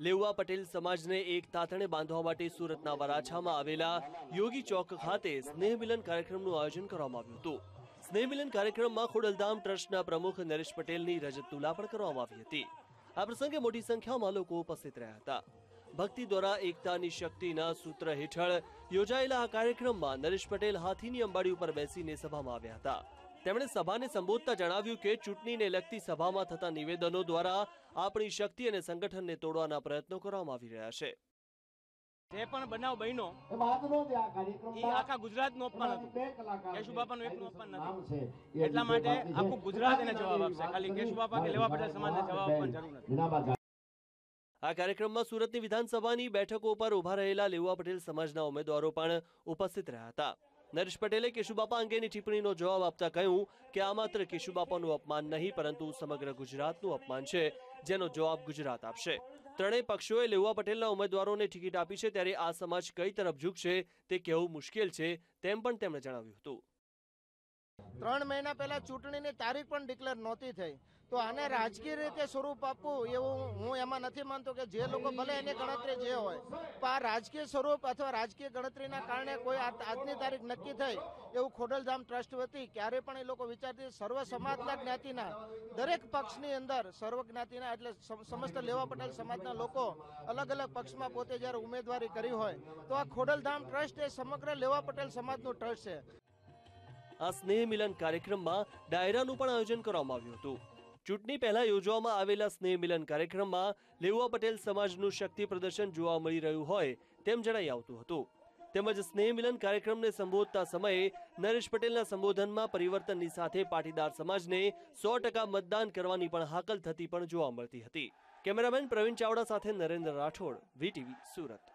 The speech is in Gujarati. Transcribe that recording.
લેઉવા પટેલ સમાજને એક તાતણે બાંધવા માટે સુરતના વરાછામાં આવેલા યોગી ચોક ખાતે સ્નેહ મિલન કાર્યક્રમનું આયોજન કરવામાં આવ્યું હતું. સ્નેહ કાર્યક્રમમાં ખોડલધામ ટ્રસ્ટના પ્રમુખ નરેશ પટેલની રજત તુલા પણ કરવામાં આવી હતી. આ પ્રસંગે મોટી સંખ્યામાં લોકો ઉપસ્થિત રહ્યા હતા. ભક્તિ દ્વારા એકતાની શક્તિના સૂત્ર હેઠળ યોજાયેલા આ કાર્યક્રમમાં નરેશ પટેલ હાથીની અંબાડી ઉપર બેસીને સભામાં આવ્યા હતા. તેમણે સભાને સંબોધતા જણાવ્યું કે ચૂંટણીને લગતી સભામાં થતા નિવેદનો દ્વારા આપણી શક્તિ અને સંગઠનને તોડવાના પ્રયત્નો કરવામાં આવી રહ્યા છે. જે પણ બનાવ કાર્યક્રમ એ આખા ગુજરાતનું અપમાન હતું. કેશુબાપાનું એકનું અપમાન નથી. એટલા માટે આખું ગુજરાત એને જવાબ આપશે. ખાલી કેશુબાપા કે લેવા પટેલ સમાજને જવાબ આપવાની જરૂર નથી. આ કાર્યક્રમમાં સુરતની વિધાનસભાની બેઠકો પર ઊભા રહેલા લેવા પટેલ સમાજના ઉમેદવારો પણ ઉપસ્થિત રહ્યા હતા. નરેશ પટેલે કેશુબાપા અંગેની ટિપ્પણીનો જવાબ આપતા કહ્યું કે આ માત્ર કેશુબાપાનું અપમાન નહીં, પરંતુ સમગ્ર ગુજરાતનું અપમાન છે, જેનો જવાબ ગુજરાત આપશે. ત્રણેય પક્ષોએ લેવા પટેલના ઉમેદવારોને ટિકિટ આપી છે, ત્યારે આ સમાજ કઈ તરફ ઝૂકશે, તે કહેવું મુશ્કેલ છે, તેમ પણ તેમણે જણાવ્યું હતું. ત્રણ મહિના પહેલા ચૂંટણીની તારીખ પણ ડિક્લેર નહોતી થઈ. તો આને રાજકીય રીતે સ્વરૂપ આપવું એવું હું એમાં નથી માનતો કે જે લોકો ભલે એની ગણતરી જે હોય, પણ આ રાજકીય સ્વરૂપ અથવા રાજકીય ગણતરીના કારણે કોઈ આજની તારીખ નક્કી થઈ એવું ખોડલધામ ટ્રસ્ટ વતી ક્યારે પણ એ લોકો વિચારતી સર્વ સમાજના જ્ઞાતિના, દરેક પક્ષની અંદર સર્વ જ્ઞાતિના એટલે સમસ્ત લેવા પટેલ સમાજના લોકો અલગ અલગ પક્ષમાં પોતે જ્યારે ઉમેદવારી કરી હોય, તો આ ખોડલધામ ટ્રસ્ટ એ સમગ્ર લેવા પટેલ સમાજનું ટ્રસ્ટ છે. આ સ્નેહ મિલન કાર્યક્રમમાં ડાયરાનું પણ આયોજન કરવામાં આવ્યું હતું. ચૂંટણી પહેલા યોજવામાં આવેલા સ્નેહ મિલન કાર્યક્રમમાં લેવા પટેલ સમાજનું શક્તિ પ્રદર્શન જોવા મળી રહ્યું હોય તેમ જણાઈ આવતું હતું. તેમજ સ્નેહ મિલન કાર્યક્રમને સંબોધતા સમયે નરેશ પટેલના સંબોધનમાં પરિવર્તનની સાથે પાટીદાર સમાજને સો ટકા મતદાન કરવાની પણ હાકલ થતી પણ જોવા મળતી હતી. કેમેરામેન પ્રવીણ ચાવડા સાથે નરેન્દ્ર રાઠોડ, વીટીવી સુરત.